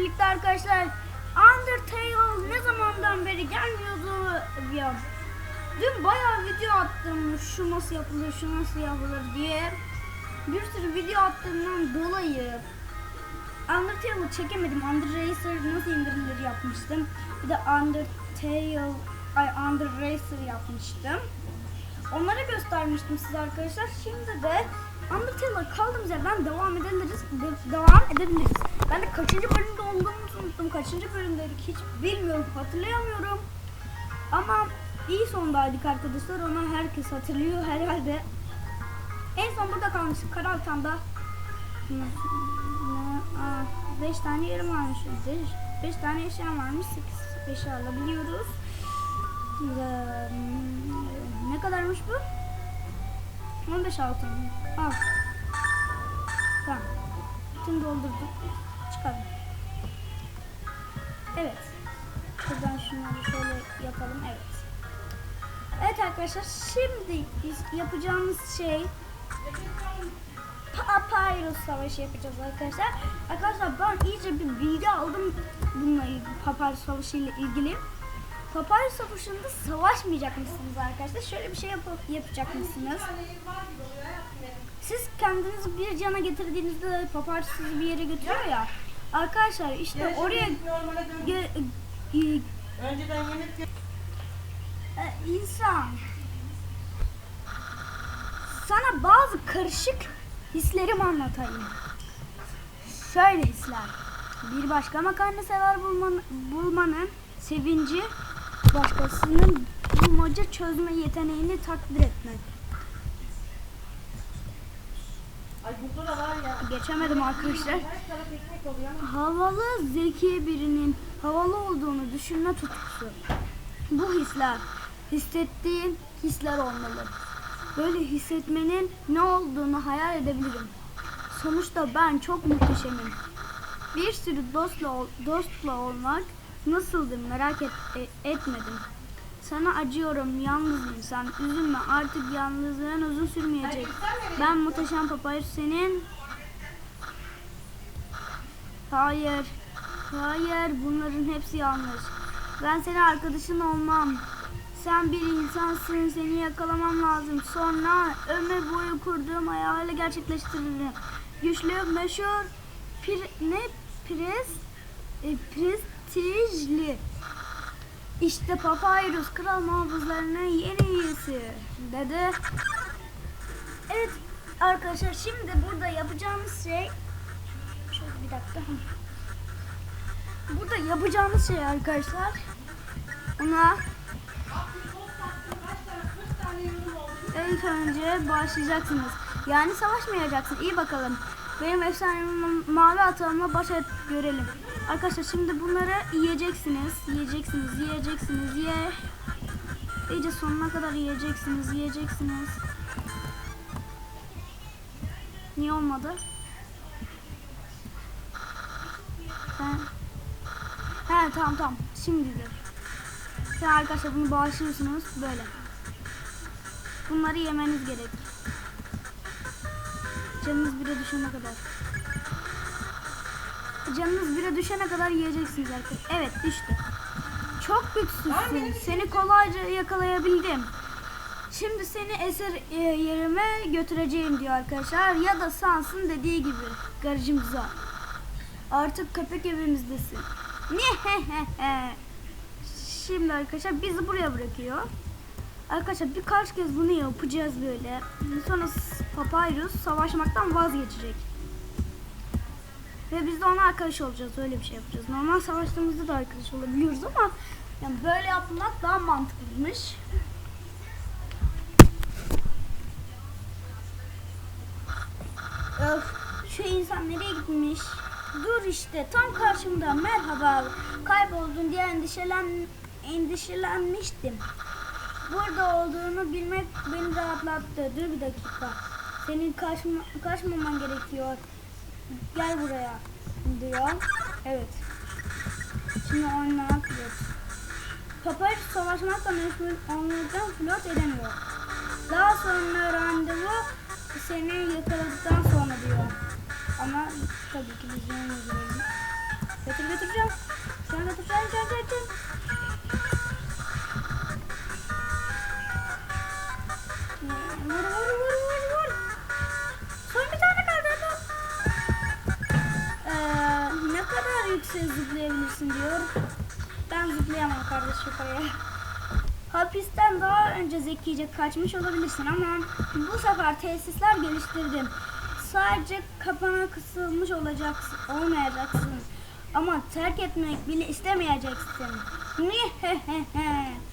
birlikte arkadaşlar Undertale ne zamandan beri gelmiyordu ya. Dün bayağı video attım şu nasıl yapılır şu nasıl yapılır diye. Bir sürü video attığımdan dolayı Undertale'ı çekemedim. Under Racer nasıl indirilir yapmıştım. Bir de Undertale, ay Under Racer yapmıştım. Onları göstermiştim size arkadaşlar. Şimdi de Undertale'a kaldığımız yerden devam edebiliriz. de- devam edebiliriz. Ben de kaçıncı bölümde olduğumuzu unuttum. Kaçıncı bölümdeydik hiç bilmiyorum. Hatırlayamıyorum. Ama iyi sondaydık arkadaşlar. Onu herkes hatırlıyor herhalde. En son burada kalmıştık. Karaltan'da. 5 tane yerim varmış. 5 tane eşya varmış. 8 eşya alabiliyoruz. Ne kadarmış bu? 15 altın. Al. Tamam. Şimdi doldurduk. Çıkalım. Evet. Şuradan şunları şöyle yapalım. Evet. Evet arkadaşlar şimdi biz yapacağımız şey Papyrus savaşı yapacağız arkadaşlar. Arkadaşlar ben iyice bir bilgi aldım bununla ilgili Papyrus savaşı ile ilgili. Papyrus savaşında savaşmayacak mısınız arkadaşlar? Şöyle bir şey yap yapacak mısınız? Siz kendinizi bir cana getirdiğinizde Papyrus sizi bir yere götürüyor ya. Arkadaşlar işte oraya ge- ge- Önceden yemek e, insan sana bazı karışık hislerimi anlatayım. Şöyle hisler. Bir başka makarna sever bulman, bulmanın sevinci, başkasının bulmaca çözme yeteneğini takdir etmek. Ay burada da var ya. Geçemedim arkadaşlar. Havalı zeki birinin havalı olduğunu düşünme tutkusu. Bu hisler, hissettiğin hisler olmalı. Böyle hissetmenin ne olduğunu hayal edebilirim. Sonuçta ben çok muhteşemim. Bir sürü dostla dostla olmak nasıldır merak et, e- etmedim. Sana acıyorum yalnız insan. Üzülme artık yalnızlığın uzun sürmeyecek. Ben muhteşem papayır senin Hayır. Hayır, bunların hepsi yanlış. Ben senin arkadaşın olmam. Sen bir insansın, seni yakalamam lazım. Sonra ömür boyu kurduğum hayali gerçekleştiririm. Güçlü, meşhur, pir, ne? Pres, e, prestijli. İşte Papyrus kral muhafızlarının yeni üyesi dedi. Evet arkadaşlar şimdi burada yapacağımız şey Şöyle bir dakika. Burada yapacağımız şey arkadaşlar. Ona ilk önce başlayacaksınız. Yani savaşmayacaksın. İyi bakalım. Benim efsane ma- mavi atağımla baş et görelim. Arkadaşlar şimdi bunları yiyeceksiniz. Yiyeceksiniz, yiyeceksiniz, ye. İyice sonuna kadar yiyeceksiniz, yiyeceksiniz. Niye olmadı? Ha. He tamam tamam. Şimdidir. Ya arkadaşlar bunu bağışlıyorsunuz böyle. Bunları yemeniz gerek. Canınız bire düşene kadar. Canınız bire düşene kadar yiyeceksiniz arkadaşlar. Evet düştü. Çok güçsüzsün. Seni kolayca yakalayabildim. Şimdi seni eser e, yerime götüreceğim diyor arkadaşlar. Ya da Sans'ın dediği gibi garajımıza. Artık köpek evimizdesin. Şimdi arkadaşlar bizi buraya bırakıyor. Arkadaşlar birkaç kez bunu yapacağız böyle. Sonra Papyrus savaşmaktan vazgeçecek. Ve biz de ona arkadaş olacağız. Öyle bir şey yapacağız. Normal savaştığımızda da arkadaş olabiliyoruz ama yani böyle yapmak daha mantıklıymış. Öf, şu insan nereye gitmiş? Dur işte tam karşımda merhaba kayboldun diye endişelen, endişelenmiştim. Burada olduğunu bilmek beni rahatlattı. Dur bir dakika. Senin kaçma, kaçmaman gerekiyor. Gel buraya diyor. Evet. Şimdi onunla flört. Papaj savaşmakla meşgul olmaktan flört edemiyor. Daha sonra randevu seni yakaladıktan sonra diyor. Ama tabii ki biz yanımız değil. Götür götüreceğim. Sen götüreceğim, sen götüreceğim. Merhaba. Yüksek zıplayabilirsin diyor. Ben zıplayamam kardeş yukarıya. Hapisten daha önce zekice kaçmış olabilirsin ama bu sefer tesisler geliştirdim. Sadece kapana kısılmış olacaksın, olmayacaksın. Ama terk etmek bile istemeyeceksin.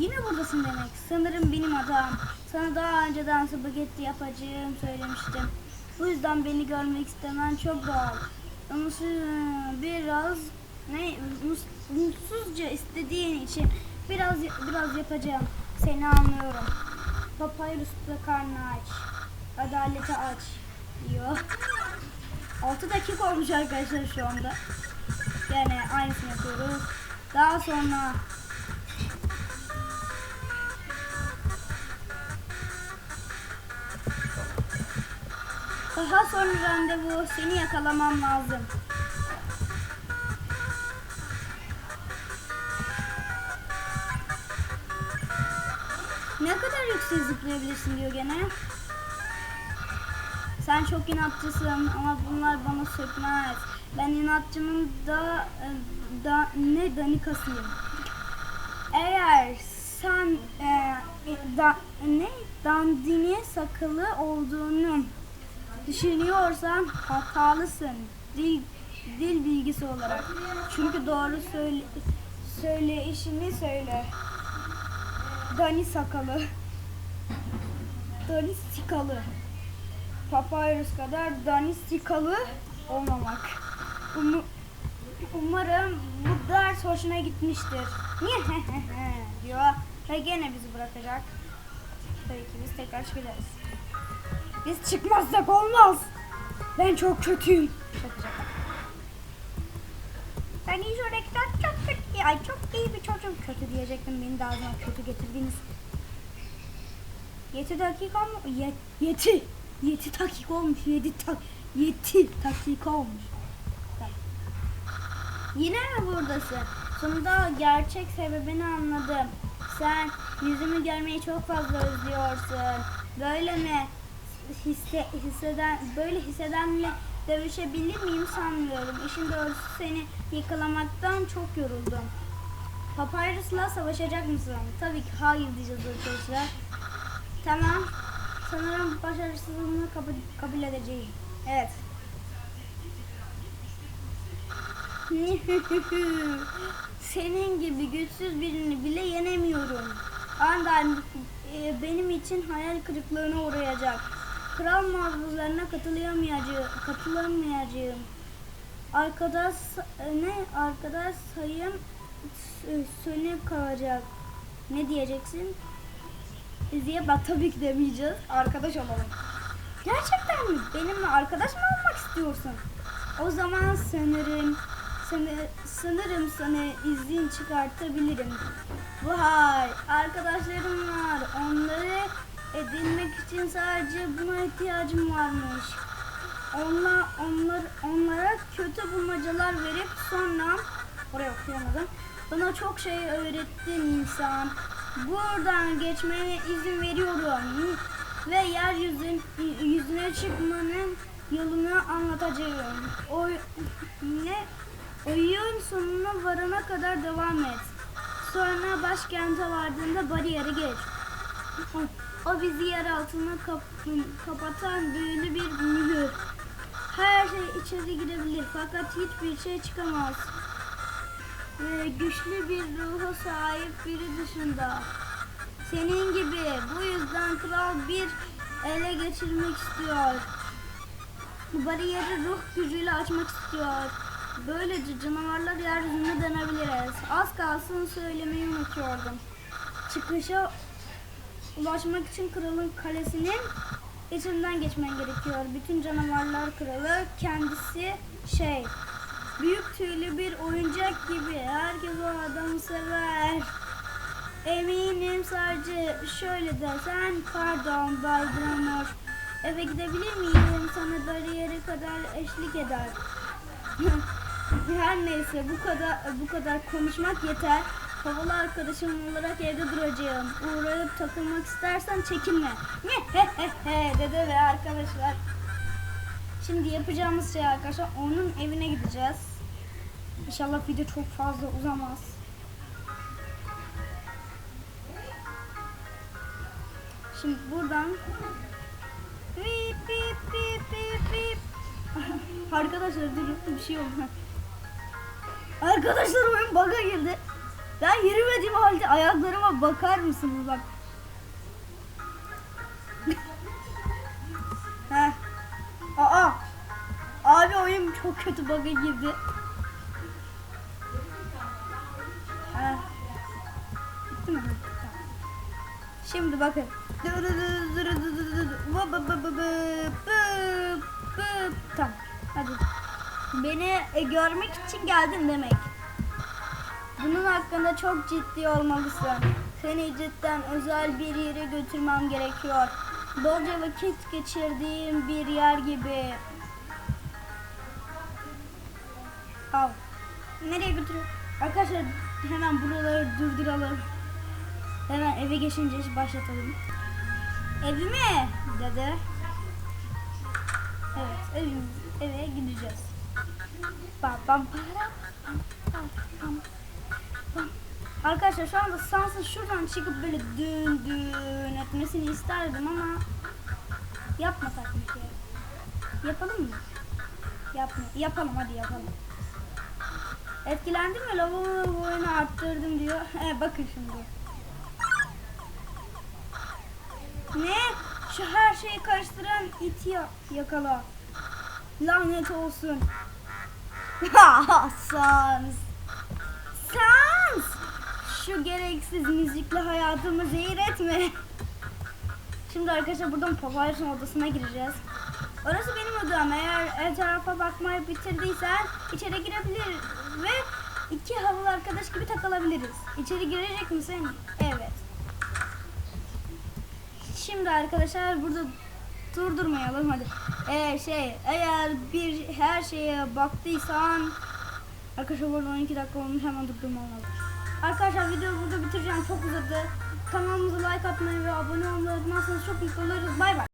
Yine buradasın demek. Sanırım benim hatam. Sana daha önceden spagetti yapacağım söylemiştim. Bu yüzden beni görmek istemen çok doğal. Şu- biraz ne mus- mutsuzca istediğin için biraz biraz yapacağım. Seni anlıyorum. Papyrus'ta karnı aç. Adalete aç diyor. 6 dakika olmuş arkadaşlar şu anda. Yani aynısını yapıyoruz. Daha sonra daha sonra randevu seni yakalamam lazım. Ne kadar yüksek zıplayabilirsin diyor gene. Sen çok inatçısın ama bunlar bana sökmez. Ben inatçının da, da ne danikasıyım. Eğer sen e, da, ne dandini sakalı olduğunu düşünüyorsan hatalısın. Dil, dil bilgisi olarak. Çünkü doğru söyle, söyleyişini söyle. Dani sakalı. Dani sikalı. Papyrus kadar danisikalı olmamak. Umu- umarım bu ders hoşuna gitmiştir. diyor ve gene bizi bırakacak. Tabii biz tekrar çıkacağız. Biz çıkmazsak olmaz. Ben çok kötüyüm. Şaka şaka. Sen iyi şöhretler çok kötü. Ay çok iyi bir çocuk. Kötü diyecektim. Beni de ağzıma kötü getirdiniz. Yedi dakika mı? Ye, yeti. Yedi dakika olmuş. Yedi tak. Yedi dakika olmuş. Yine mi buradasın? Sonunda gerçek sebebini anladım. Sen yüzümü görmeyi çok fazla özlüyorsun. Böyle mi? Hisse, hisseden, böyle hissedenle dövüşebilir miyim sanmıyorum. İşin doğrusu seni yakalamaktan çok yoruldum. Papyrus'la savaşacak mısın? Tabii ki hayır diyeceğiz arkadaşlar. Tamam. Sanırım başarısızlığını kabul, kabul edeceğim. Evet. Senin gibi güçsüz birini bile yenemiyorum. Andan e, benim için hayal kırıklığına uğrayacak. Kral mağazalarına katılamayacağım. Katılamayacağım. Arkadaş ne? Arkadaş sayım sönük kalacak. Ne diyeceksin? diye bak tabii ki demeyeceğiz. Arkadaş olalım. Gerçekten mi? Benimle arkadaş mı olmak istiyorsun? O zaman sanırım sanırım sana izin çıkartabilirim. Vay arkadaşlarım var. Onları edinmek için sadece buna ihtiyacım varmış. Onlar, onlar, onlara kötü bulmacalar verip sonra oraya okuyamadım. Bana çok şey öğrettin insan. Buradan geçmene izin veriyorum. Ve yeryüzün yüzüne çıkmanın yolunu anlatacağım. O ne? Oyun sonuna varana kadar devam et. Sonra başkente vardığında bariyeri geç. O, bizi yer altına kap- kapatan büyülü bir mühür. Her şey içeri girebilir fakat hiçbir şey çıkamaz. Ve güçlü bir ruha sahip biri dışında. Senin gibi bu yüzden kral bir ele geçirmek istiyor. Bu bariyeri ruh gücüyle açmak istiyor. Böylece canavarlar yeryüzüne dönebiliriz. Az kalsın söylemeyi unutuyordum. Çıkışa ulaşmak için kralın kalesinin içinden geçmen gerekiyor. Bütün canavarlar kralı kendisi şey büyük tüylü bir oyuncak gibi. Herkes o adamı sever. Eminim sadece şöyle desen pardon Bay. Eve gidebilir miyim? Sana bariyere kadar eşlik eder. Her neyse bu kadar bu kadar konuşmak yeter. Havalı arkadaşım olarak evde duracağım. Uğrayıp takılmak istersen çekinme. Dede ve arkadaşlar. Şimdi yapacağımız şey arkadaşlar onun evine gideceğiz. İnşallah video çok fazla uzamaz. Şimdi buradan. Arkadaşlar durun bir şey oldu. Arkadaşlar oyun bug'a girdi. Ben yürümediğim halde ayaklarıma bakar mısınız bak. Heh. Aa. Abi oyun çok kötü bug'a girdi. Heh. Bitti mi? Şimdi bakın. Tamam. Hadi. Beni e, görmek için geldin demek. Bunun hakkında çok ciddi olmalısın. Seni cidden özel bir yere götürmem gerekiyor. Bolca vakit geçirdiğim bir yer gibi. Al. Nereye götürüyor? Arkadaşlar hemen buraları durduralım. Hemen eve geçince başlatalım. Evime dedi. Evet evim, eve gideceğiz. Bam bam para pam pam pam. Arkadaşlar şu anda Sans'ın şuradan çıkıp böyle dün dün etmesini isterdim ama yapmasak mı ki? Yapalım mı? Yapma, yapalım hadi yapalım. Etkilendim mi? Lavabo boyunu arttırdım diyor. He bakın şimdi. Ne? Şu her şeyi karıştıran iti ya- yakala. Lanet olsun. Sans. Şu gereksiz müzikle hayatımı zehir etme. Şimdi arkadaşlar buradan Papyrus'un odasına gireceğiz. Orası benim odam. Eğer etrafa bakmayı bitirdiysen içeri girebilir ve iki havalı arkadaş gibi takılabiliriz. İçeri girecek misin? Evet. Şimdi arkadaşlar burada durdurmayalım hadi. Ee, şey eğer bir her şeye baktıysan arkadaşlar burada 12 dakika olmuş hemen durdurmam lazım. Arkadaşlar videoyu burada bitireceğim çok uzadı. Kanalımıza like atmayı ve abone olmayı unutmazsanız çok mutlu oluruz. Bay bay.